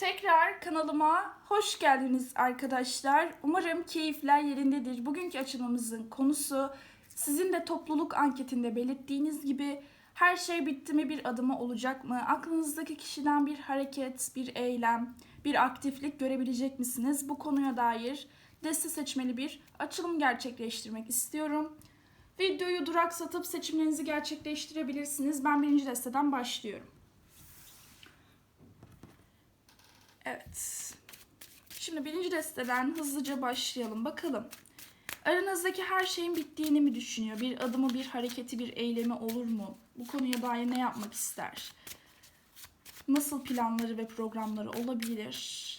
Tekrar kanalıma hoş geldiniz arkadaşlar. Umarım keyifler yerindedir. Bugünkü açılımımızın konusu sizin de topluluk anketinde belirttiğiniz gibi her şey bitti mi bir adımı olacak mı? Aklınızdaki kişiden bir hareket, bir eylem, bir aktiflik görebilecek misiniz? Bu konuya dair deste seçmeli bir açılım gerçekleştirmek istiyorum. Videoyu duraksatıp seçimlerinizi gerçekleştirebilirsiniz. Ben birinci desteden başlıyorum. Evet. Şimdi birinci desteden hızlıca başlayalım. Bakalım. Aranızdaki her şeyin bittiğini mi düşünüyor? Bir adımı, bir hareketi, bir eylemi olur mu? Bu konuya dair ne yapmak ister? Nasıl planları ve programları olabilir?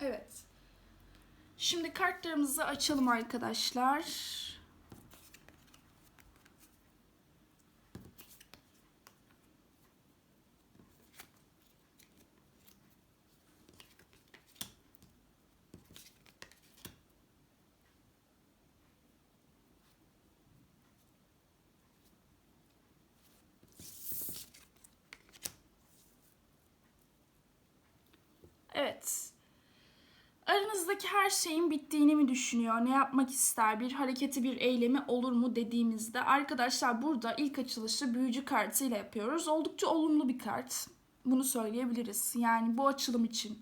Evet. Şimdi kartlarımızı açalım arkadaşlar. Evet. Aranızdaki her şeyin bittiğini mi düşünüyor? Ne yapmak ister? Bir hareketi, bir eylemi olur mu dediğimizde arkadaşlar burada ilk açılışı büyücü kartıyla yapıyoruz. Oldukça olumlu bir kart. Bunu söyleyebiliriz. Yani bu açılım için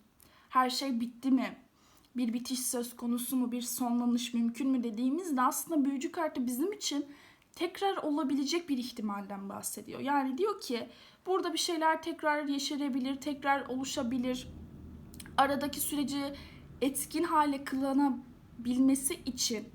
her şey bitti mi? Bir bitiş söz konusu mu? Bir sonlanış mümkün mü dediğimizde aslında büyücü kartı bizim için tekrar olabilecek bir ihtimalden bahsediyor. Yani diyor ki burada bir şeyler tekrar yeşerebilir, tekrar oluşabilir. Aradaki süreci etkin hale kıllanabilmesi için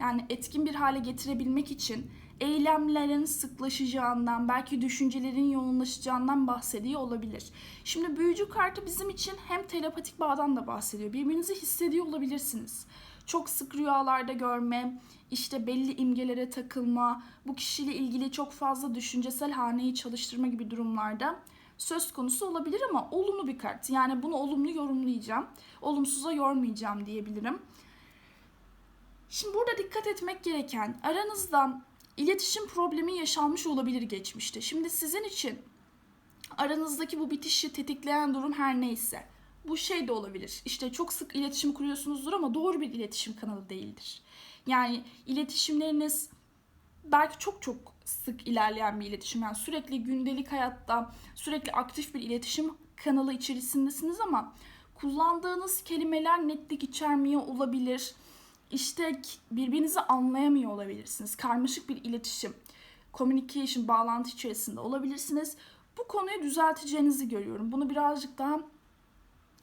yani etkin bir hale getirebilmek için eylemlerin sıklaşacağından, belki düşüncelerin yoğunlaşacağından bahsediyor olabilir. Şimdi büyücü kartı bizim için hem telepatik bağdan da bahsediyor. Birbirinizi hissediyor olabilirsiniz. Çok sık rüyalarda görme, işte belli imgelere takılma, bu kişiyle ilgili çok fazla düşüncesel haneyi çalıştırma gibi durumlarda söz konusu olabilir ama olumlu bir kart. Yani bunu olumlu yorumlayacağım. Olumsuza yormayacağım diyebilirim. Şimdi burada dikkat etmek gereken aranızda iletişim problemi yaşanmış olabilir geçmişte. Şimdi sizin için aranızdaki bu bitişi tetikleyen durum her neyse. Bu şey de olabilir. İşte çok sık iletişim kuruyorsunuzdur ama doğru bir iletişim kanalı değildir. Yani iletişimleriniz belki çok çok sık ilerleyen bir iletişim. Yani sürekli gündelik hayatta sürekli aktif bir iletişim kanalı içerisindesiniz ama kullandığınız kelimeler netlik içermiyor olabilir. İşte birbirinizi anlayamıyor olabilirsiniz. Karmaşık bir iletişim, communication, bağlantı içerisinde olabilirsiniz. Bu konuyu düzelteceğinizi görüyorum. Bunu birazcık daha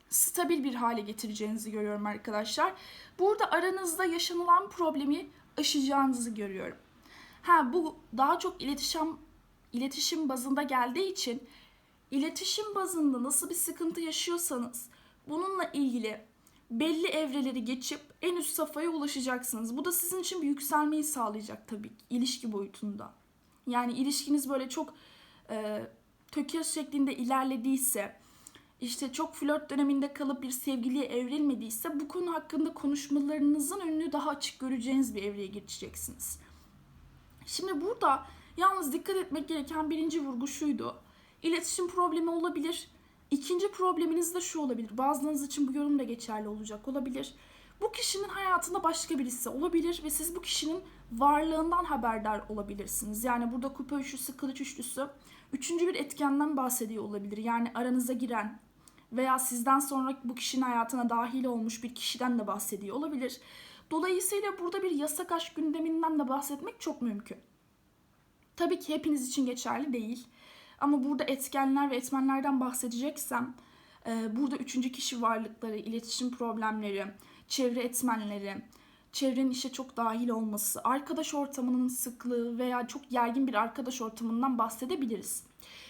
stabil bir hale getireceğinizi görüyorum arkadaşlar. Burada aranızda yaşanılan problemi aşacağınızı görüyorum. Ha bu daha çok iletişim iletişim bazında geldiği için iletişim bazında nasıl bir sıkıntı yaşıyorsanız bununla ilgili belli evreleri geçip en üst safhaya ulaşacaksınız. Bu da sizin için bir yükselmeyi sağlayacak tabii ki ilişki boyutunda. Yani ilişkiniz böyle çok e, tökez şeklinde ilerlediyse, işte çok flört döneminde kalıp bir sevgiliye evrilmediyse bu konu hakkında konuşmalarınızın önünü daha açık göreceğiniz bir evreye geçeceksiniz. Şimdi burada yalnız dikkat etmek gereken birinci vurgu şuydu. İletişim problemi olabilir. İkinci probleminiz de şu olabilir. Bazılarınız için bu yorum da geçerli olacak olabilir. Bu kişinin hayatında başka birisi olabilir ve siz bu kişinin varlığından haberdar olabilirsiniz. Yani burada kupa üçlüsü, kılıç üçlüsü üçüncü bir etkenden bahsediyor olabilir. Yani aranıza giren veya sizden sonra bu kişinin hayatına dahil olmuş bir kişiden de bahsediyor olabilir. Dolayısıyla burada bir yasak aşk gündeminden de bahsetmek çok mümkün. Tabii ki hepiniz için geçerli değil. Ama burada etkenler ve etmenlerden bahsedeceksem e, burada üçüncü kişi varlıkları, iletişim problemleri, çevre etmenleri, çevrenin işe çok dahil olması, arkadaş ortamının sıklığı veya çok gergin bir arkadaş ortamından bahsedebiliriz.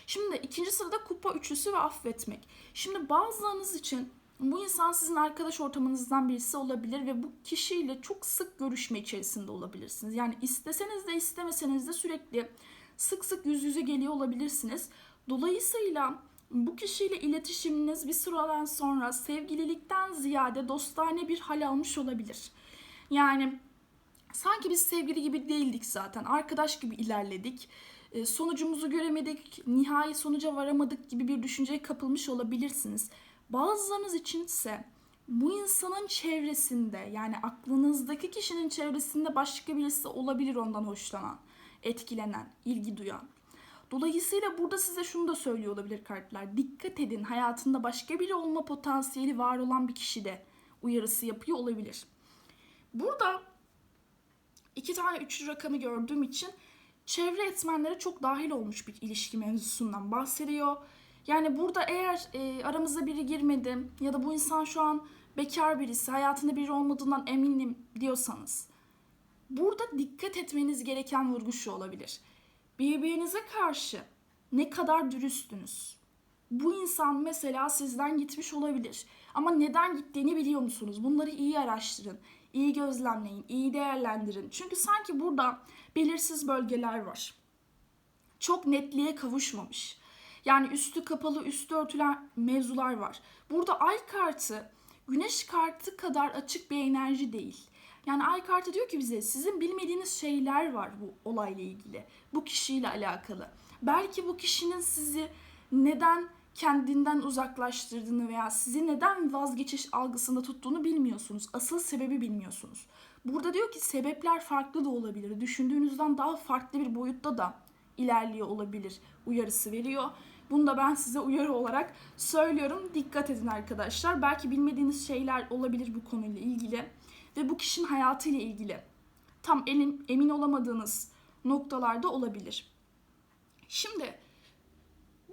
Şimdi ikinci sırada kupa üçlüsü ve affetmek. Şimdi bazılarınız için bu insan sizin arkadaş ortamınızdan birisi olabilir ve bu kişiyle çok sık görüşme içerisinde olabilirsiniz. Yani isteseniz de istemeseniz de sürekli sık sık yüz yüze geliyor olabilirsiniz. Dolayısıyla bu kişiyle iletişiminiz bir sıradan sonra sevgililikten ziyade dostane bir hal almış olabilir. Yani sanki biz sevgili gibi değildik zaten. Arkadaş gibi ilerledik. E, sonucumuzu göremedik, nihai sonuca varamadık gibi bir düşünceye kapılmış olabilirsiniz. Bazılarınız içinse bu insanın çevresinde yani aklınızdaki kişinin çevresinde başka birisi olabilir ondan hoşlanan, etkilenen, ilgi duyan. Dolayısıyla burada size şunu da söylüyor olabilir kartlar. Dikkat edin hayatında başka biri olma potansiyeli var olan bir kişi de uyarısı yapıyor olabilir. Burada iki tane üçlü rakamı gördüğüm için çevre etmenlere çok dahil olmuş bir ilişki mevzusundan bahsediyor. Yani burada eğer e, aramıza biri girmedi ya da bu insan şu an bekar birisi, hayatında biri olmadığından eminim diyorsanız burada dikkat etmeniz gereken vurgu şu olabilir. Birbirinize karşı ne kadar dürüstünüz? Bu insan mesela sizden gitmiş olabilir. Ama neden gittiğini biliyor musunuz? Bunları iyi araştırın, iyi gözlemleyin, iyi değerlendirin. Çünkü sanki burada belirsiz bölgeler var. Çok netliğe kavuşmamış. Yani üstü kapalı, üstü örtülen mevzular var. Burada ay kartı güneş kartı kadar açık bir enerji değil. Yani ay kartı diyor ki bize sizin bilmediğiniz şeyler var bu olayla ilgili. Bu kişiyle alakalı. Belki bu kişinin sizi neden kendinden uzaklaştırdığını veya sizi neden vazgeçiş algısında tuttuğunu bilmiyorsunuz. Asıl sebebi bilmiyorsunuz. Burada diyor ki sebepler farklı da olabilir. Düşündüğünüzden daha farklı bir boyutta da ilerliyor olabilir uyarısı veriyor. Bunu da ben size uyarı olarak söylüyorum. Dikkat edin arkadaşlar. Belki bilmediğiniz şeyler olabilir bu konuyla ilgili ve bu kişinin hayatıyla ilgili tam elin, emin olamadığınız noktalarda olabilir. Şimdi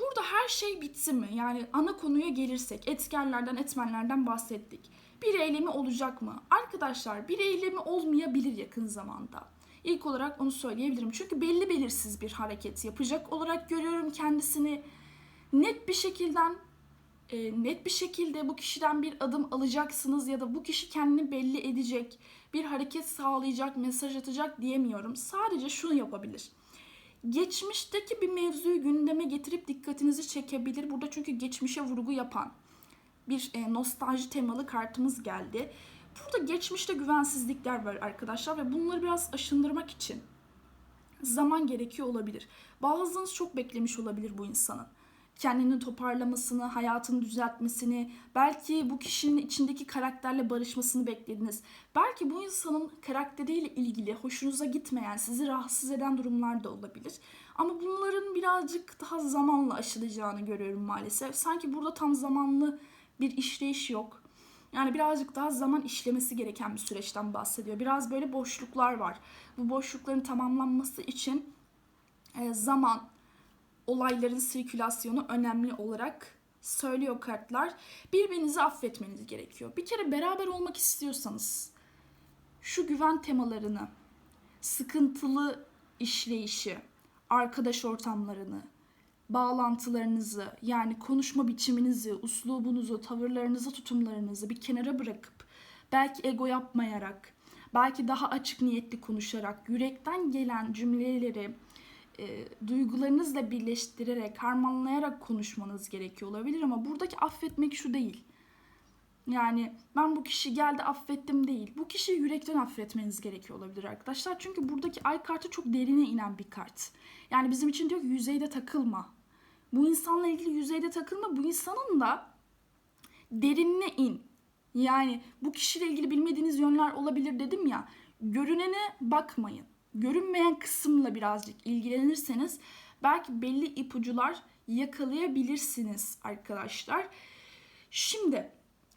burada her şey bitsi mi? Yani ana konuya gelirsek etkenlerden, etmenlerden bahsettik. Bir eylemi olacak mı? Arkadaşlar bir eylemi olmayabilir yakın zamanda. İlk olarak onu söyleyebilirim. Çünkü belli belirsiz bir hareket yapacak olarak görüyorum kendisini. Net bir şekilde e, net bir şekilde bu kişiden bir adım alacaksınız ya da bu kişi kendini belli edecek, bir hareket sağlayacak, mesaj atacak diyemiyorum. Sadece şunu yapabilir. Geçmişteki bir mevzuyu gündeme getirip dikkatinizi çekebilir. Burada çünkü geçmişe vurgu yapan bir e, nostalji temalı kartımız geldi. Burada geçmişte güvensizlikler var arkadaşlar ve bunları biraz aşındırmak için zaman gerekiyor olabilir. Bazılarınız çok beklemiş olabilir bu insanın kendini toparlamasını, hayatını düzeltmesini, belki bu kişinin içindeki karakterle barışmasını beklediniz. Belki bu insanın karakteriyle ilgili hoşunuza gitmeyen, sizi rahatsız eden durumlar da olabilir. Ama bunların birazcık daha zamanla aşılacağını görüyorum maalesef. Sanki burada tam zamanlı bir işleyiş yok. Yani birazcık daha zaman işlemesi gereken bir süreçten bahsediyor. Biraz böyle boşluklar var. Bu boşlukların tamamlanması için e, zaman, olayların sirkülasyonu önemli olarak söylüyor kartlar. Birbirinizi affetmeniz gerekiyor. Bir kere beraber olmak istiyorsanız şu güven temalarını, sıkıntılı işleyişi, arkadaş ortamlarını, bağlantılarınızı yani konuşma biçiminizi, uslubunuzu, tavırlarınızı, tutumlarınızı bir kenara bırakıp belki ego yapmayarak, belki daha açık niyetli konuşarak, yürekten gelen cümleleri e, duygularınızla birleştirerek, harmanlayarak konuşmanız gerekiyor olabilir ama buradaki affetmek şu değil. Yani ben bu kişi geldi affettim değil. Bu kişiyi yürekten affetmeniz gerekiyor olabilir arkadaşlar. Çünkü buradaki ay kartı çok derine inen bir kart. Yani bizim için diyor ki yüzeyde takılma. Bu insanla ilgili yüzeyde takılma. Bu insanın da derinine in. Yani bu kişiyle ilgili bilmediğiniz yönler olabilir dedim ya. Görünene bakmayın görünmeyen kısımla birazcık ilgilenirseniz belki belli ipucular yakalayabilirsiniz arkadaşlar. Şimdi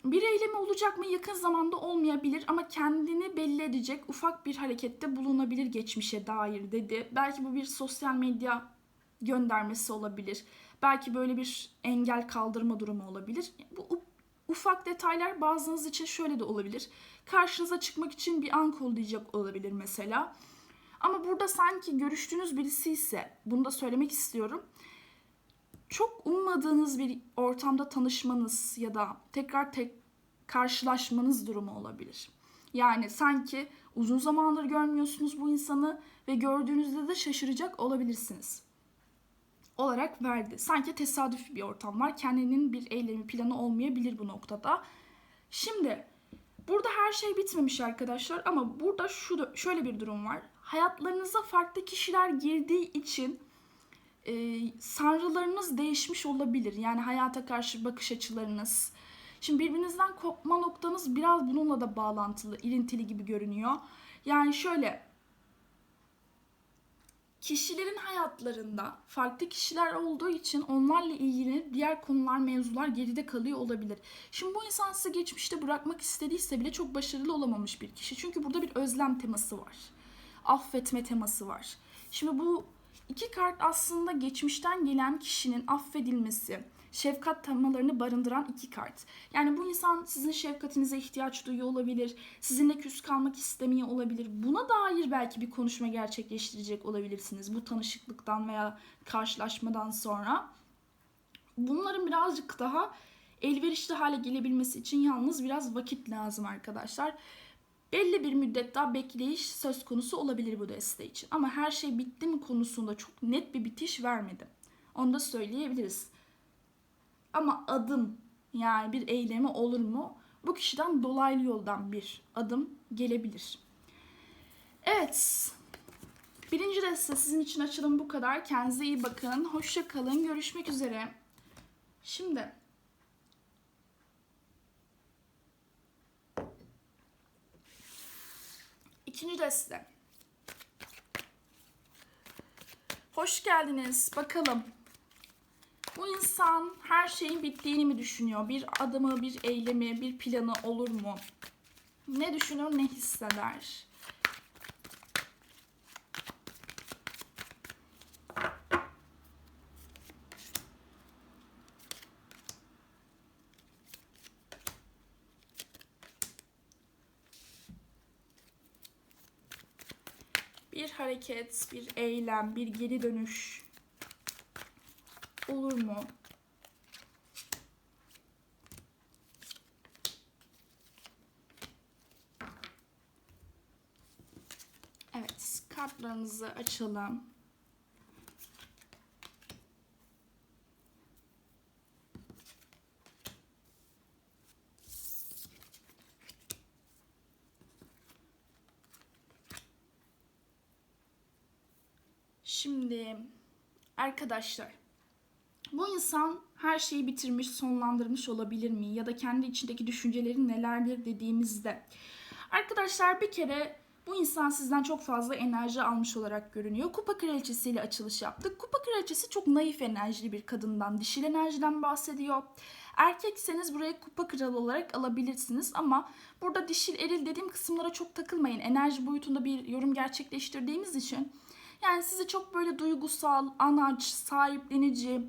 bir eylemi olacak mı yakın zamanda olmayabilir ama kendini belli edecek ufak bir harekette bulunabilir geçmişe dair dedi. Belki bu bir sosyal medya göndermesi olabilir. Belki böyle bir engel kaldırma durumu olabilir. Bu ufak detaylar bazınız için şöyle de olabilir. Karşınıza çıkmak için bir an kollayacak olabilir mesela. Ama burada sanki görüştüğünüz birisi ise bunu da söylemek istiyorum. Çok ummadığınız bir ortamda tanışmanız ya da tekrar tek karşılaşmanız durumu olabilir. Yani sanki uzun zamandır görmüyorsunuz bu insanı ve gördüğünüzde de şaşıracak olabilirsiniz. Olarak verdi. Sanki tesadüf bir ortam var. Kendinin bir eylemi planı olmayabilir bu noktada. Şimdi burada her şey bitmemiş arkadaşlar ama burada şu şöyle bir durum var. Hayatlarınıza farklı kişiler girdiği için e, sanrılarınız değişmiş olabilir. Yani hayata karşı bakış açılarınız. Şimdi birbirinizden kopma noktanız biraz bununla da bağlantılı, ilintili gibi görünüyor. Yani şöyle kişilerin hayatlarında farklı kişiler olduğu için onlarla ilgili diğer konular, mevzular geride kalıyor olabilir. Şimdi bu insan sizi geçmişte bırakmak istediyse bile çok başarılı olamamış bir kişi. Çünkü burada bir özlem teması var. Affetme teması var. Şimdi bu iki kart aslında geçmişten gelen kişinin affedilmesi, şefkat temalarını barındıran iki kart. Yani bu insan sizin şefkatinize ihtiyaç duyuyor olabilir, sizinle küs kalmak istemiyor olabilir. Buna dair belki bir konuşma gerçekleştirecek olabilirsiniz bu tanışıklıktan veya karşılaşmadan sonra. Bunların birazcık daha elverişli hale gelebilmesi için yalnız biraz vakit lazım arkadaşlar. Belli bir müddet daha bekleyiş söz konusu olabilir bu deste için. Ama her şey bitti mi konusunda çok net bir bitiş vermedi. Onu da söyleyebiliriz. Ama adım yani bir eylemi olur mu? Bu kişiden dolaylı yoldan bir adım gelebilir. Evet. Birinci deste sizin için açılım bu kadar. Kendinize iyi bakın. Hoşça kalın. Görüşmek üzere. Şimdi ikinci deste. Hoş geldiniz. Bakalım bu insan her şeyin bittiğini mi düşünüyor? Bir adımı, bir eylemi, bir planı olur mu? Ne düşünür, ne hisseder? Bir hareket, bir eylem, bir geri dönüş olur mu? Evet, kartlarınızı açalım. Şimdi arkadaşlar bu insan her şeyi bitirmiş, sonlandırmış olabilir mi? Ya da kendi içindeki düşünceleri nelerdir dediğimizde. Arkadaşlar bir kere bu insan sizden çok fazla enerji almış olarak görünüyor. Kupa kraliçesiyle açılış yaptık. Kupa kraliçesi çok naif enerjili bir kadından, dişil enerjiden bahsediyor. Erkekseniz buraya kupa kralı olarak alabilirsiniz ama burada dişil eril dediğim kısımlara çok takılmayın. Enerji boyutunda bir yorum gerçekleştirdiğimiz için yani sizi çok böyle duygusal, anaç, sahiplenici,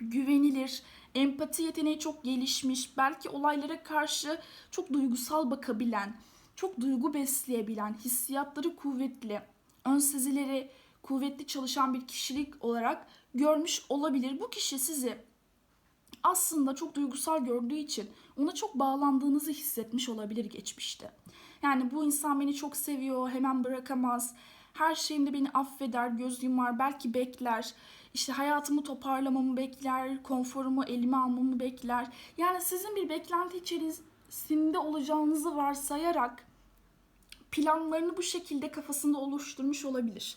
güvenilir, empati yeteneği çok gelişmiş, belki olaylara karşı çok duygusal bakabilen, çok duygu besleyebilen, hissiyatları kuvvetli, ön sezileri kuvvetli çalışan bir kişilik olarak görmüş olabilir. Bu kişi sizi aslında çok duygusal gördüğü için ona çok bağlandığınızı hissetmiş olabilir geçmişte. Yani bu insan beni çok seviyor, hemen bırakamaz, her şeyimde beni affeder, göz yumar, belki bekler işte hayatımı toparlamamı bekler, konforumu elime almamı bekler. Yani sizin bir beklenti içerisinde olacağınızı varsayarak planlarını bu şekilde kafasında oluşturmuş olabilir.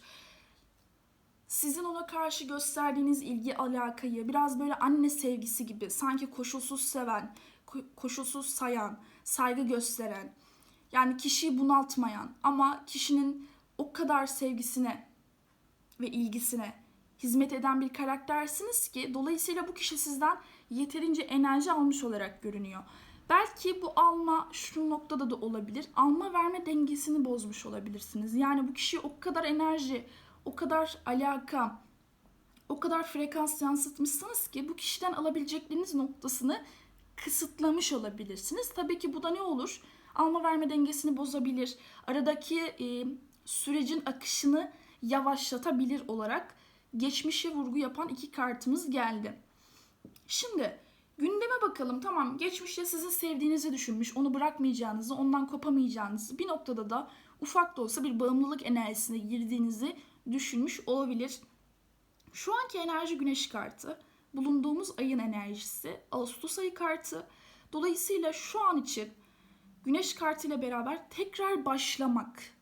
Sizin ona karşı gösterdiğiniz ilgi alakayı biraz böyle anne sevgisi gibi sanki koşulsuz seven, koşulsuz sayan, saygı gösteren, yani kişiyi bunaltmayan ama kişinin o kadar sevgisine ve ilgisine hizmet eden bir karaktersiniz ki dolayısıyla bu kişi sizden yeterince enerji almış olarak görünüyor. Belki bu alma şu noktada da olabilir. Alma verme dengesini bozmuş olabilirsiniz. Yani bu kişi o kadar enerji, o kadar alaka, o kadar frekans yansıtmışsınız ki bu kişiden alabilecekleriniz noktasını kısıtlamış olabilirsiniz. Tabii ki bu da ne olur? Alma verme dengesini bozabilir. Aradaki e, sürecin akışını yavaşlatabilir olarak geçmişe vurgu yapan iki kartımız geldi. Şimdi gündeme bakalım. Tamam geçmişte sizi sevdiğinizi düşünmüş, onu bırakmayacağınızı, ondan kopamayacağınızı, bir noktada da ufak da olsa bir bağımlılık enerjisine girdiğinizi düşünmüş olabilir. Şu anki enerji güneş kartı, bulunduğumuz ayın enerjisi, Ağustos ayı kartı. Dolayısıyla şu an için güneş kartıyla beraber tekrar başlamak.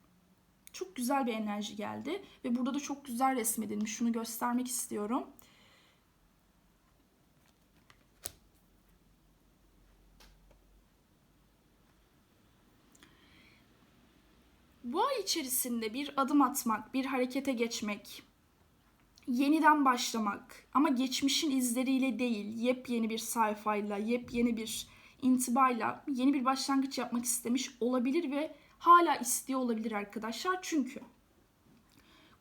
Çok güzel bir enerji geldi ve burada da çok güzel resmedilmiş. Şunu göstermek istiyorum. Bu ay içerisinde bir adım atmak, bir harekete geçmek, yeniden başlamak ama geçmişin izleriyle değil, yepyeni bir sayfayla, yepyeni bir intibayla yeni bir başlangıç yapmak istemiş olabilir ve hala istiyor olabilir arkadaşlar. Çünkü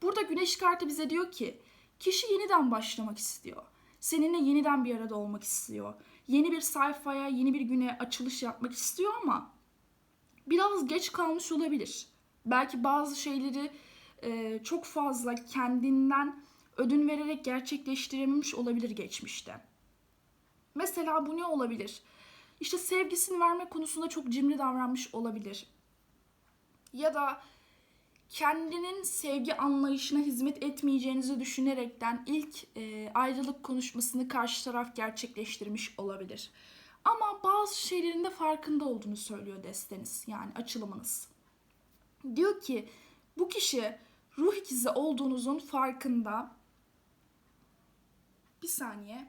burada güneş kartı bize diyor ki kişi yeniden başlamak istiyor. Seninle yeniden bir arada olmak istiyor. Yeni bir sayfaya, yeni bir güne açılış yapmak istiyor ama biraz geç kalmış olabilir. Belki bazı şeyleri e, çok fazla kendinden ödün vererek gerçekleştirememiş olabilir geçmişte. Mesela bu ne olabilir? İşte sevgisini verme konusunda çok cimri davranmış olabilir. Ya da kendinin sevgi anlayışına hizmet etmeyeceğinizi düşünerekten ilk e, ayrılık konuşmasını karşı taraf gerçekleştirmiş olabilir. Ama bazı şeylerin de farkında olduğunu söylüyor desteniz yani açılımınız. Diyor ki bu kişi ruh ikizi olduğunuzun farkında. Bir saniye.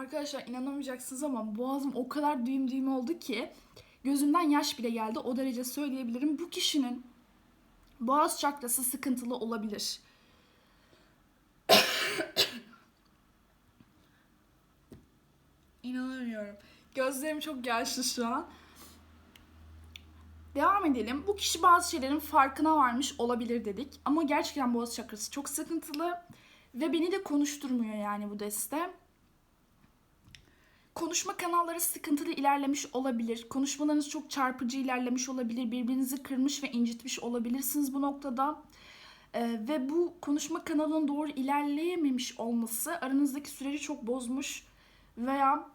Arkadaşlar inanamayacaksınız ama boğazım o kadar düğüm düğüm oldu ki gözümden yaş bile geldi. O derece söyleyebilirim. Bu kişinin boğaz çakrası sıkıntılı olabilir. İnanamıyorum. Gözlerim çok yaşlı şu an. Devam edelim. Bu kişi bazı şeylerin farkına varmış olabilir dedik. Ama gerçekten boğaz çakrası çok sıkıntılı. Ve beni de konuşturmuyor yani bu deste. Konuşma kanalları sıkıntılı ilerlemiş olabilir. Konuşmalarınız çok çarpıcı ilerlemiş olabilir. Birbirinizi kırmış ve incitmiş olabilirsiniz bu noktada. Ee, ve bu konuşma kanalının doğru ilerleyememiş olması aranızdaki süreci çok bozmuş veya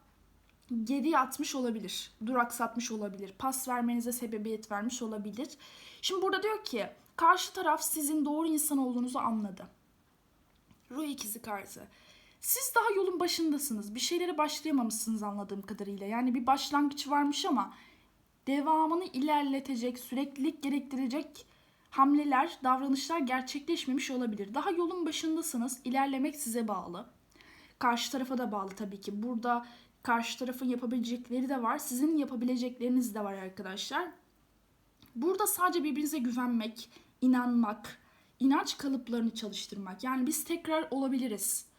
geri atmış olabilir. Duraksatmış olabilir. Pas vermenize sebebiyet vermiş olabilir. Şimdi burada diyor ki karşı taraf sizin doğru insan olduğunuzu anladı. Ruh ikizi kartı. Siz daha yolun başındasınız. Bir şeylere başlayamamışsınız anladığım kadarıyla. Yani bir başlangıç varmış ama devamını ilerletecek, süreklilik gerektirecek hamleler, davranışlar gerçekleşmemiş olabilir. Daha yolun başındasınız. İlerlemek size bağlı. Karşı tarafa da bağlı tabii ki. Burada karşı tarafın yapabilecekleri de var. Sizin yapabilecekleriniz de var arkadaşlar. Burada sadece birbirinize güvenmek, inanmak, inanç kalıplarını çalıştırmak. Yani biz tekrar olabiliriz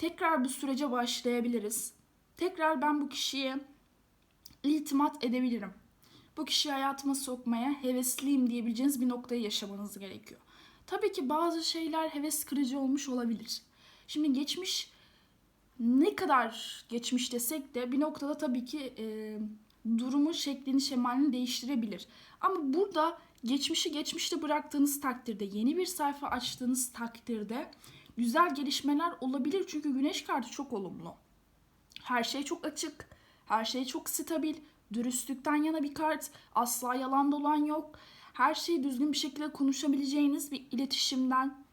tekrar bu sürece başlayabiliriz. Tekrar ben bu kişiye iltimat edebilirim. Bu kişiyi hayatıma sokmaya hevesliyim diyebileceğiniz bir noktayı yaşamanız gerekiyor. Tabii ki bazı şeyler heves kırıcı olmuş olabilir. Şimdi geçmiş ne kadar geçmiş desek de bir noktada tabii ki e, durumun şeklini şemalini değiştirebilir. Ama burada geçmişi geçmişte bıraktığınız takdirde, yeni bir sayfa açtığınız takdirde güzel gelişmeler olabilir. Çünkü güneş kartı çok olumlu. Her şey çok açık. Her şey çok stabil. Dürüstlükten yana bir kart. Asla yalan dolan yok. Her şeyi düzgün bir şekilde konuşabileceğiniz bir iletişimden,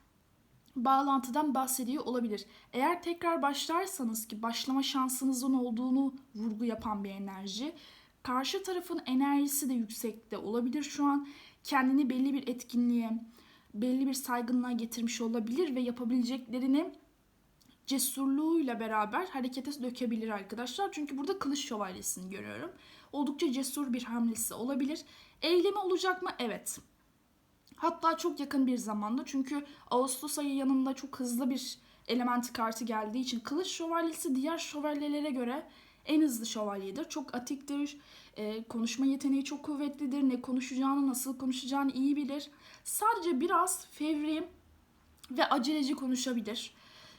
bağlantıdan bahsediyor olabilir. Eğer tekrar başlarsanız ki başlama şansınızın olduğunu vurgu yapan bir enerji. Karşı tarafın enerjisi de yüksekte olabilir şu an. Kendini belli bir etkinliğe, belli bir saygınlığa getirmiş olabilir ve yapabileceklerini cesurluğuyla beraber harekete dökebilir arkadaşlar. Çünkü burada kılıç şövalyesini görüyorum. Oldukça cesur bir hamlesi olabilir. Eylemi olacak mı? Evet. Hatta çok yakın bir zamanda çünkü Ağustos ayı yanında çok hızlı bir elementi kartı geldiği için kılıç şövalyesi diğer şövalyelere göre en hızlı şövalyedir. Çok atiktir, e, konuşma yeteneği çok kuvvetlidir, ne konuşacağını, nasıl konuşacağını iyi bilir. Sadece biraz fevri ve aceleci konuşabilir.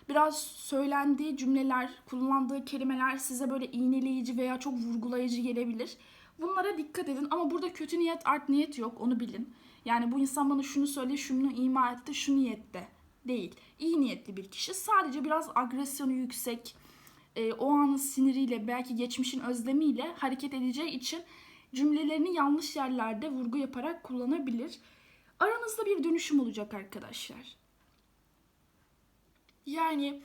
Biraz söylendiği cümleler, kullandığı kelimeler size böyle iğneleyici veya çok vurgulayıcı gelebilir. Bunlara dikkat edin ama burada kötü niyet, art niyet yok onu bilin. Yani bu insan bana şunu söyle, şunu ima etti, şu niyette değil. İyi niyetli bir kişi. Sadece biraz agresyonu yüksek, e, o anın siniriyle, belki geçmişin özlemiyle hareket edeceği için cümlelerini yanlış yerlerde vurgu yaparak kullanabilir. Aranızda bir dönüşüm olacak arkadaşlar. Yani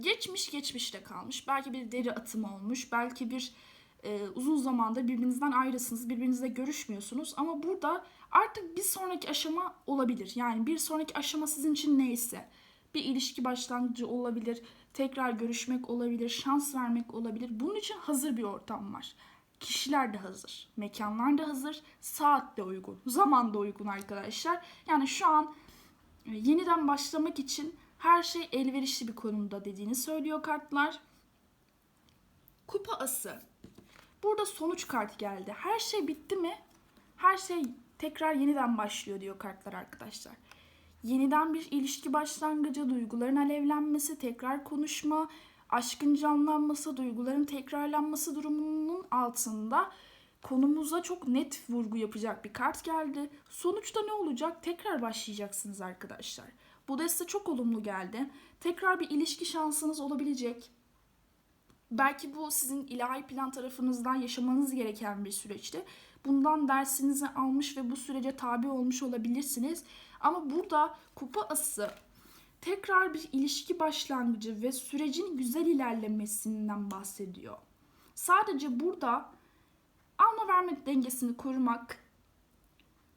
geçmiş geçmişte kalmış. Belki bir deri atımı olmuş. Belki bir e, uzun zamandır birbirinizden ayrısınız. Birbirinizle görüşmüyorsunuz. Ama burada artık bir sonraki aşama olabilir. Yani bir sonraki aşama sizin için neyse. Bir ilişki başlangıcı olabilir. Tekrar görüşmek olabilir. Şans vermek olabilir. Bunun için hazır bir ortam var. Kişiler de hazır. Mekanlar da hazır. Saat de uygun. Zaman da uygun arkadaşlar. Yani şu an e, yeniden başlamak için her şey elverişli bir konumda dediğini söylüyor kartlar. Kupa ası. Burada sonuç kart geldi. Her şey bitti mi? Her şey tekrar yeniden başlıyor diyor kartlar arkadaşlar. Yeniden bir ilişki başlangıcı, duyguların alevlenmesi, tekrar konuşma, aşkın canlanması, duyguların tekrarlanması durumunun altında konumuza çok net vurgu yapacak bir kart geldi. Sonuçta ne olacak? Tekrar başlayacaksınız arkadaşlar. Bu deste çok olumlu geldi. Tekrar bir ilişki şansınız olabilecek. Belki bu sizin ilahi plan tarafınızdan yaşamanız gereken bir süreçti. Bundan dersinizi almış ve bu sürece tabi olmuş olabilirsiniz. Ama burada kupa ası tekrar bir ilişki başlangıcı ve sürecin güzel ilerlemesinden bahsediyor. Sadece burada alma verme dengesini korumak,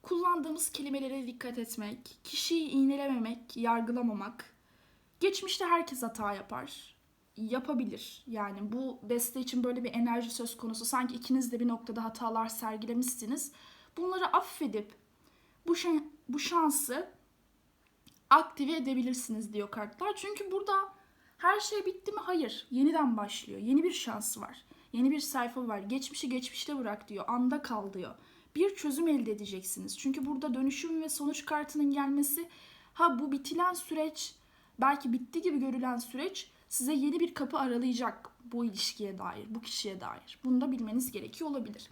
kullandığımız kelimelere dikkat etmek, kişiyi iğnelememek, yargılamamak. Geçmişte herkes hata yapar. Yapabilir. Yani bu deste için böyle bir enerji söz konusu. Sanki ikiniz de bir noktada hatalar sergilemişsiniz. Bunları affedip bu, şan- bu şansı aktive edebilirsiniz diyor kartlar. Çünkü burada her şey bitti mi? Hayır. Yeniden başlıyor. Yeni bir şans var. Yeni bir sayfa var. Geçmişi geçmişte bırak diyor. Anda kal diyor. Bir çözüm elde edeceksiniz. Çünkü burada dönüşüm ve sonuç kartının gelmesi ha bu bitilen süreç belki bitti gibi görülen süreç size yeni bir kapı aralayacak bu ilişkiye dair, bu kişiye dair. Bunu da bilmeniz gerekiyor olabilir.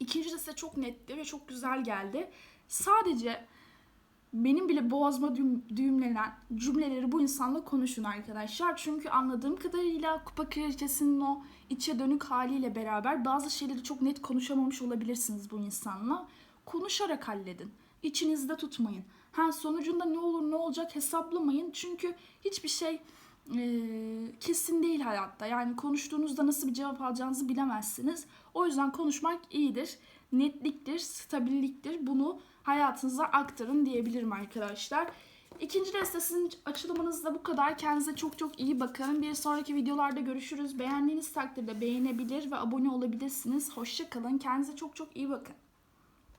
İkinci de size çok netti ve çok güzel geldi. Sadece benim bile boğazıma düğüm, düğümlenen cümleleri bu insanla konuşun arkadaşlar. Çünkü anladığım kadarıyla kupa kraliçesinin o içe dönük haliyle beraber bazı şeyleri çok net konuşamamış olabilirsiniz bu insanla. Konuşarak halledin. İçinizde tutmayın. Ha sonucunda ne olur ne olacak hesaplamayın. Çünkü hiçbir şey e, kesin değil hayatta. Yani konuştuğunuzda nasıl bir cevap alacağınızı bilemezsiniz. O yüzden konuşmak iyidir. Netliktir, stabilliktir. Bunu hayatınıza aktarın diyebilirim arkadaşlar. İkinci deste sizin açılımınız da bu kadar. Kendinize çok çok iyi bakın. Bir sonraki videolarda görüşürüz. Beğendiğiniz takdirde beğenebilir ve abone olabilirsiniz. Hoşça kalın. Kendinize çok çok iyi bakın.